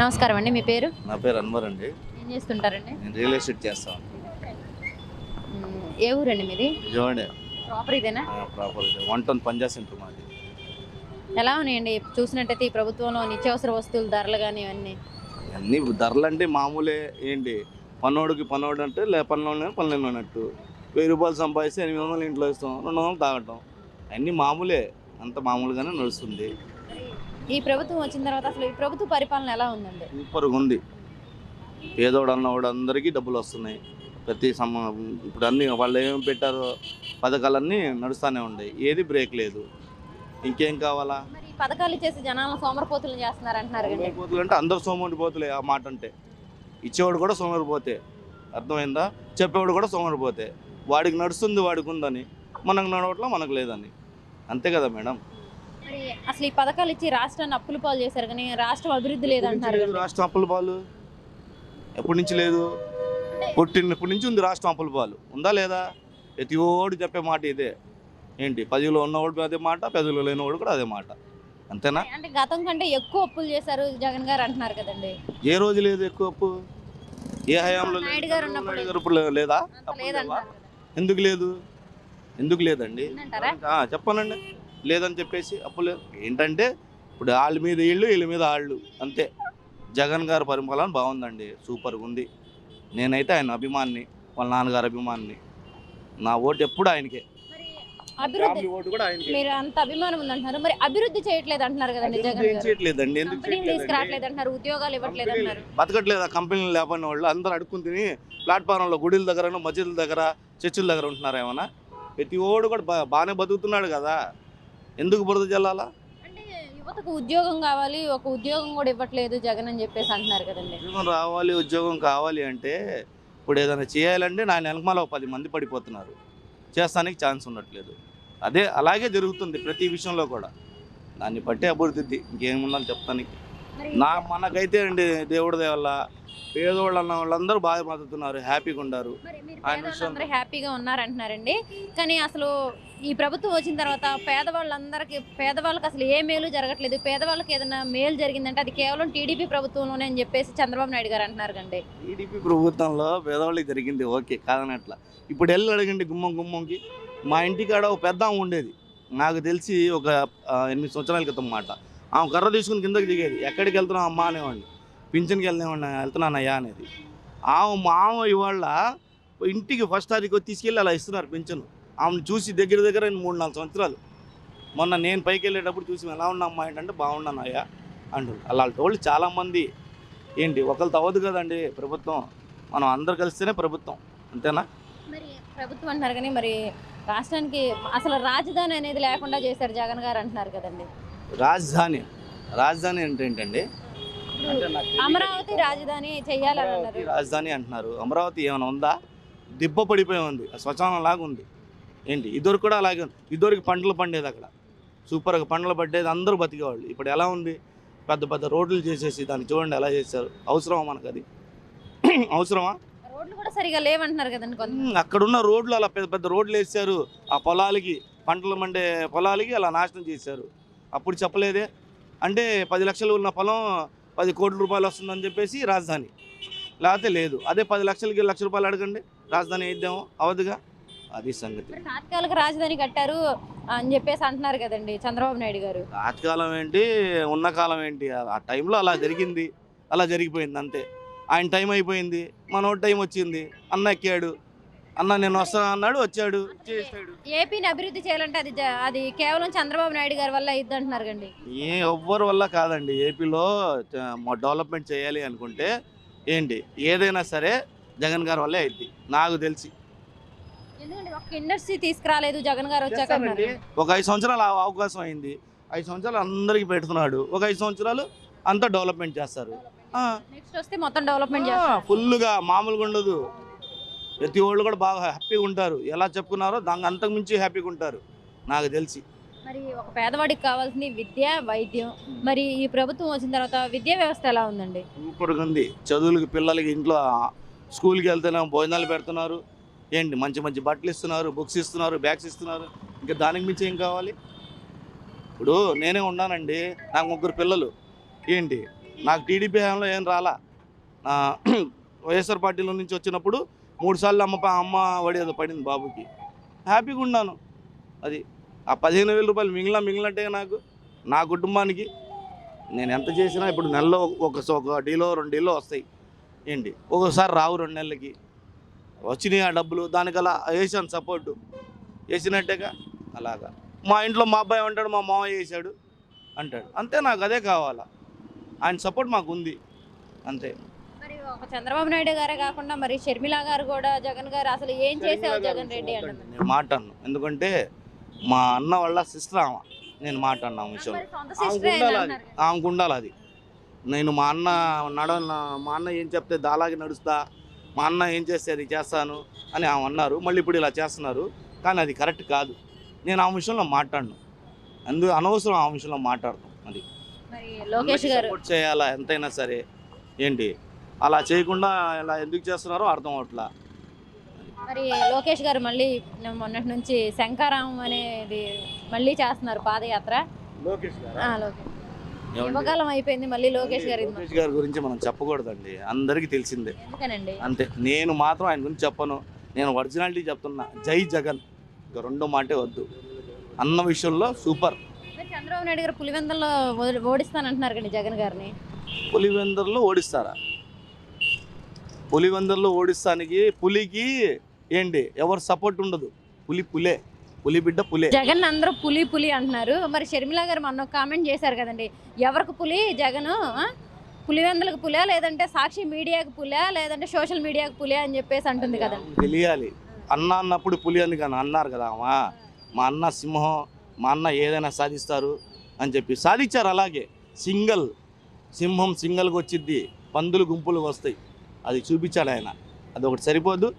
నమస్కారం అండి మీ పేరు? నా పేరు అన్వర్ అండి. ఏం చేస్తుంటారండి? నేను రియల్ ఎస్టేట్ చేస్తాను మ్మ్, ఏ ఊరండి మీది? విజయవాడ ప్రాపర్ ఇదేనా? Proper one town Panja centre మాది. ఎలా ఉన్నాయండి? చూసినట్టయితే ఈ ప్రభుత్వంలో నిత్యావసర వస్తువుల ధరలు కానీ ఇవన్నీ. అన్ని ధరలు అంటే మామూలే ఏంటి? పన్నోడికి పన్నోడు అంటే లే పన్నోడు పన్నెండు అన్నట్టు. వెయ్యి రూపాయలు సంపాదిస్తే ఎనిమిది వందలు ఇంట్లో ఇస్తాం రెండు వందలు తాగటం. అన్నీ మామూలే. అంత మామూలుగానే నడుస్తుంది. ఈ ప్రభుత్వం వచ్చిన తర్వాత అసలు ఈ ప్రభుత్వ పరిపాలన ఎలా ఉందండి? సూపర్గా ఉంది. పేదోడు అన్నవాడు అందరికీ డబ్బులు వస్తున్నాయి. ప్రతి సమ ఇప్పుడు అన్ని వాళ్ళు ఏం పెట్టారో పథకాలన్నీ నడుస్తూనే ఉన్నాయి. ఏది బ్రేక్ లేదు. ఇంకేం కావాలా? మరి ఈ పథకాలు ఇచ్చేసి జనాలను సోమరపోతులు చేస్తున్నారు అంటున్నారు సోమరిపోతులు అంటే అందరు సోమరిపోతులే ఆ మాట అంటే. ఇచ్చేవాడు కూడా సోమరిపోతే. అర్థమైందా? చెప్పేవాడు కూడా సోమరిపోతే. వాడికి నడుస్తుంది వాడికి ఉందని. మనకు నడవట్లా మనకు లేదని. అంతే కదా మేడం? అసలు ఈ పథకాలు ఇచ్చి రాష్ట్రాన్ని అప్పులు పాలు చేశారు కానీ రాష్ట్రం అభివృద్ధి లేదంటున్నారు లేదు కండి. రాష్ట్రం అప్పుల పాలు? ఎప్పటి నుంచి లేదు? పుట్టినప్పటి నుంచి ఉంది రాష్ట్రం అప్పుల పాలు? ఉందా లేదా? ప్రతి ఓడి చెప్పే మాట ఇదే. ఏంటి? పదిలో ఉన్నవాడు అదే మాట పదిలో లేనివాడు కూడా అదే మాట. అంతేనా? అంటే గతం కంటే ఎక్కువ అప్పులు చేశారు జగన్ గారు అంటున్నారు కదండి. ఏ రోజు లేదు ఎక్కువ అప్పు? ఏ హయాంలో లేదు? ఎందుకు లేదు? ఎందుకు లేదండి? చెప్పనండి. లేదని చెప్పేసి అప్పు లేదు. ఏంటంటే ఇప్పుడు వాళ్ళ మీద వీళ్ళు వీళ్ళ మీద వాళ్ళు. అంతే. జగన్ గారి పరిపాలన బాగుందండి. సూపర్గా ఉంది. నేనైతే ఆయన అభిమాన్ని వాళ్ళ నాన్నగారు అభిమాన్ని. నా ఓటు ఎప్పుడు ఆయనకే. మరి అభివృద్ధి ఫ్యామిలీ ఓటు కూడా ఆయనకే. మీరు అంత అభిమానం ఉందంటున్నారు. మరి అభివృద్ధి చేయట్లేదు అంటున్నారు కదండి అభివృద్ధి జగన్ ఏం గారు. చేయట్లేదండి. ఎందుకు కంపెనీలు చేయట్లేదండి? తీసుకురావట్లేదు అంటున్నారు. ఉద్యోగాలు ఇవ్వట్లేదు అంటున్నారు. బతకట్లేదు? ఆ కంపెనీలు లేపని వాళ్ళు అందరూ అడుక్కుని తిని ప్లాట్ఫారంలో గుడిల దగ్గర మసీదుల దగ్గర చర్చిల దగ్గర ఉంటున్నారు ఏమన్నా ప్రతి ఓడు కూడా బాగానే బతుకుతున్నాడు కదా. ఎందుకు బురద జల్లాలా? యువతకు ఉద్యోగం కావాలి ఒక ఉద్యోగం కూడా ఇవ్వట్లేదు జగన్ అని చెప్పేసి అంటున్నారు కదండి. ఉద్యోగం రావాలి ఉద్యోగం కావాలి అంటే ఇప్పుడు ఏదైనా చేయాలంటే నా వెనకమాల ఒక పది మంది పడిపోతున్నారు. చేస్తానికి ఛాన్స్ ఉండట్లేదు. అదే అలాగే జరుగుతుంది ప్రతి విషయంలో కూడా. దాన్ని బట్టి అభివృద్ధి ఇంకేముందని చెప్తానికి. నా మనకైతే అండి దేవుడి వల్ల పేదోళ్ళు అన్న వాళ్ళందరూ బాగా బతుకుతున్నారు హ్యాపీగా ఉన్నారు హ్యాపీగా ఉన్నారంటున్నారండి. కానీ అసలు ఈ ప్రభుత్వం వచ్చిన తర్వాత పేదవాళ్ళందరికీ పేదవాళ్ళకి అసలు ఏ మేలు జరగట్లేదు. పేదవాళ్ళకి ఏదైనా మేలు జరిగిందంటే అది కేవలం టీడీపీ ప్రభుత్వంలోనే అని చెప్పేసి చంద్రబాబు నాయుడు గారు అంటున్నారు కండి. టీడీపీ ప్రభుత్వంలో పేదవాళ్ళకి జరిగింది ఓకే కాదనట్ల. ఇప్పుడు వెళ్ళి అడగండి గుమ్మం గుమ్మంకి. మా ఇంటికాడ ఒక పెద్ద ఉండేది. నాకు తెలిసి ఒక ఎనిమిది సంవత్సరాల క్రితం మాట. ఆమె కర్ర తీసుకుని కిందకి దిగేది. ఎక్కడికి వెళ్తున్నావు అమ్మా అనేవాడిని. పింఛన్కి వెళ్తున్నామన్నా వెళ్తున్నానయ్యా అనేది. ఆమె మామ ఇవాళ ఇంటికి ఫస్ట్ తారీఖు తీసుకెళ్ళి అలా ఇస్తున్నారు పింఛను. ఆమెను చూసి దగ్గర దగ్గర మూడు నాలుగు సంవత్సరాలు. మొన్న నేను పైకి వెళ్ళేటప్పుడు చూసి ఎలా ఉన్నా అమ్మా? ఏంటంటే బాగున్నాను అయ్యా అంటున్నారు అలాంటి వాళ్ళు చాలామంది. ఏంటి? ఒకళ్ళు తవ్వదు కదండి ప్రభుత్వం. మనం అందరు కలిస్తేనే ప్రభుత్వం. అంతేనా? మరి ప్రభుత్వం అంటున్నారు కానీ మరి రాష్ట్రానికి అసలు రాజధాని అనేది లేకుండా చేశారు జగన్ గారు అంటున్నారు కదండి. రాజధాని. రాజధాని అంటే ఏంటండి? అమరావతి రాజధాని అన్నారు. రాజధాని అంటున్నారు. అమరావతి ఏమైనా ఉందా? దిబ్బ పడిపోయి ఉంది. శ్మశానం లాగా ఉంది. ఏంటి? ఇదివరకు కూడా అలాగే ఉంది. ఇదివరకు పంటలు పండేది అక్కడ. సూపర్గా పంటలు పడ్డేది అందరూ బతికేవాళ్ళు. ఇప్పుడు ఎలా ఉంది? పెద్ద పెద్ద రోడ్లు చేసేసి దాన్ని చూడండి ఎలా చేశారు. అవసరమా మనకు అది అవసరమా? రోడ్లు కూడా సరిగా లేవంటున్నారు కదండి అక్కడున్న రోడ్లు అలా పెద్ద పెద్ద రోడ్లు వేసారు ఆ పొలాలకి పంటలు మండే పొలాలకి అలా నాశనం చేశారు. అప్పుడు చెప్పలేదే? అంటే పది లక్షలు ఉన్న పొలం పది కోట్ల రూపాయలు వస్తుందని చెప్పేసి రాజధాని. లేకపోతే లేదు. అదే పది లక్షలకి లక్ష రూపాయలు అడగండి. రాజధాని వేద్దాము అవదుగా? అది సంగతి. తాత్కాలిక రాజధాని కట్టారు అని చెప్పేసి అంటున్నారు కదండి చంద్రబాబు నాయుడు గారు. రాతకాలం ఏంటి? ఉన్న కాలం ఏంటి? ఆ- ఆ టైంలో అలా జరిగింది. అలా జరిగిపోయింది అంతే. ఆయన టైం అయిపోయింది. మనోడు టైం వచ్చింది. అన్న ఎక్కాడు. అన్న నేను వస్తాను అన్నాడు వచ్చాడు. చేశాడు. ఏపీని అభివృద్ధి చేయాలంటే అది జ- అది కేవలం చంద్రబాబు నాయుడు గారి వల్ల అయింది అంటున్నారు కండి. ఏ ఎవ్వరి వల్ల కాదండి. ఏపీలో చ- మొ- డెవలప్మెంట్ చేయాలి అనుకుంటే ఏంటి? ఏదైనా సరే జగన్ గారి వల్లే అయింది నాకు తెలిసి. ఎందుకంటే ఒక ఇండస్ట్రీ తీసుకురాలేదు జగన్ గారు వచ్చాక అన్నారు. ఒక ఐదు సంవత్సరాలు ఆ అవకాశం అయింది. ఐదు సంవత్సరాలు అందరికీ పెడుతున్నాడు. ఒక ఐదు సంవత్సరాలు అంతా డెవలప్మెంట్ చేస్తారు. ఆ, నెక్స్ట్ వస్తే మొత్తం డెవలప్మెంట్ చేస్తారు. ఫుల్గా మామూలుగా ఉండదు. ప్రతి వాళ్ళు కూడా బాగా హ్యాపీగా ఉంటారు. ఎలా చెప్పుకున్నారో దానికి అంతకు మించి హ్యాపీగా ఉంటారు. నాకు తెలిసి. మరి ఒక పేదవాడికి కావాల్సింది విద్య వైద్యం. మరి ఈ ప్రభుత్వం వచ్చిన తర్వాత విద్యా వ్యవస్థ ఎలా ఉందండి? సూపర్గా ఉంది. చదువులకి పిల్లలకి ఇంట్లో స్కూల్కి వెళ్తేనే భోజనాలు పెడుతున్నారు. ఏంటి? మంచి మంచి బట్టలు ఇస్తున్నారు బుక్స్ ఇస్తున్నారు బ్యాగ్స్ ఇస్తున్నారు. ఇంకా దానికి మించి ఏం కావాలి? ఇప్పుడు నేనే ఉన్నానండి. నాకు ముగ్గురు పిల్లలు. ఏంటి? నాకు టీడీపీ హయాంలో ఏం రాలా? వైఎస్ఆర్ పార్టీలో నుంచి వచ్చినప్పుడు మూడు సార్లు అమ్మ అమ్మ వడి పడింది బాబుకి. హ్యాపీగా ఉన్నాను. అది ఆ పదిహేను వేల రూపాయలు మిగిలిన మిగిలినట్టే నాకు నా కుటుంబానికి. నేను ఎంత చేసినా ఇప్పుడు నెలలో ఒక ఒక డీలో రెండు డీలో వస్తాయి. ఏంటి? ఒక్కోసారి రావు రెండు నెలలకి. వచ్చినాయి ఆ డబ్బులు దానికలా వేసాను సపోర్టు వేసినట్టేగా అలాగా. మా ఇంట్లో మా అబ్బాయి అంటాడు మా మామయ్య వేసాడు అంటాడు. అంతే నాకు అదే కావాలా. ఆయన సపోర్ట్ మాకు ఉంది అంతే. చంద్రబాబు నాయుడు గారే కాకుండా మరి షర్మిల గారు కూడా జగన్ గారు అసలు ఏం చేసావు జగన్ రెడ్డి అంటున్నారు నేను మాట్లాడను. ఎందుకంటే మా అన్న వాళ్ళ సిస్టర్ ఆమె. నేను సొంత సిస్టరే అది అంటున్నారు కదా. ఆమెకు ఉండాలి అది నేను మా అన్న నడ మా అన్న ఏం చెప్తే దాలాగి నడుస్తా. మా అన్న ఏం చేస్తే అది చేస్తాను అని ఆమె అన్నారు. మళ్ళీ ఇప్పుడు ఇలా చేస్తున్నారు. కానీ అది కరెక్ట్ కాదు. నేను ఆ విషయంలో మాట్లాడను. అందు అనవసరం ఆ విషయంలో మాట్లాడతాం అది మరి లోకేష్ గారు సపోర్ట్ చేయాలా? ఎంతైనా సరే. ఏంటి? అలా చేయకుండా ఇలా ఎందుకు చేస్తున్నారో అర్థం అవట్లా. మరి లోకేష్ గారు మళ్ళీ మొన్నటి నుంచి శంకారామం అనేది మళ్ళీ చేస్తున్నారు పాదయాత్ర. లోకేష్ ఆ, లోకేష్. యువకాలం అయిపోయింది మళ్ళీ లోకేష్ గారు లోకేష్ గారి గురించి మనం చెప్పకూడదండి. అందరికీ తెలిసిందే. ఎందుకనండి? అంతే. నేను మాత్రం ఆయన గురించి చెప్పను. నేను ఒరిజినాలిటీ చెప్తున్నా. జై జగన్. ఇక రెండో మాటే వద్దు. అన్న విషయంలో సూపర్. చంద్రబాబు నాయుడు గారు పులివెందుల్లో ఓడి- ఓడిస్తానంటున్నారు కండి జగన్ గారిని. పులివెందర్లో ఓడిస్తారా? పులివెందర్లో ఓడిస్తానికి పులికి ఏంటి? ఎవరు సపోర్ట్ ఉండదు. పులి పులే. పులి బిడ్డ పులే. జగన్ అందరూ పులి పులి అంటున్నారు. మరి షర్మిల గారు మొన్న కామెంట్ చేశారు కదండి. ఎవరికి పులి? జగన్? పులివెందులకు పులా? లేదంటే సాక్షి మీడియాకి పులా? లేదంటే సోషల్ మీడియాకి పులా అని చెప్పేసి అంటుంది కదా. తెలియాలి. అన్న అన్నప్పుడు పులి అని కానీ అన్నారు కదా అమ్మా. మా అన్న సింహం మా అన్న ఏదైనా సాధిస్తారు అని చెప్పి. సాధించారు అలాగే. సింగల్ సింహం సింగల్కి వచ్చిద్ది. పందులు గుంపులు వస్తాయి. అది చూపించాడు ఆయన. అది ఒకటి సరిపోదు.